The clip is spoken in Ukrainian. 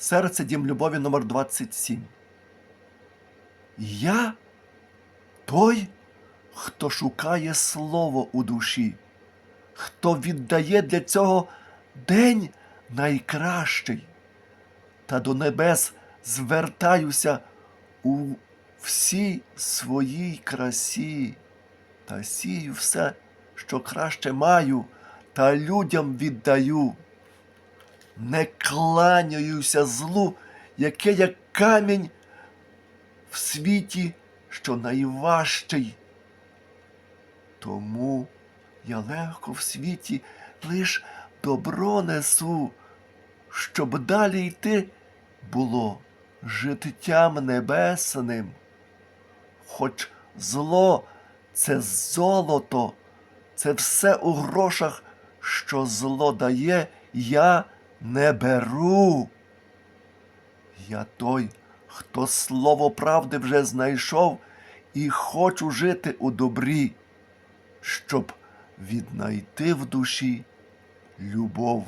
Серце Дім Любові номер 27 Я той, хто шукає слово у душі, хто віддає для цього день найкращий, та до небес звертаюся у всій своїй красі, та сію все, що краще маю, та людям віддаю. Не кланяюся злу, яке як камінь в світі, що найважчий. Тому я легко в світі лиш добро несу, щоб далі йти було життям небесним. Хоч зло це золото, це все у грошах, що зло дає, я не беру. Я той, хто слово правди вже знайшов і хочу жити у добрі, щоб віднайти в душі любов.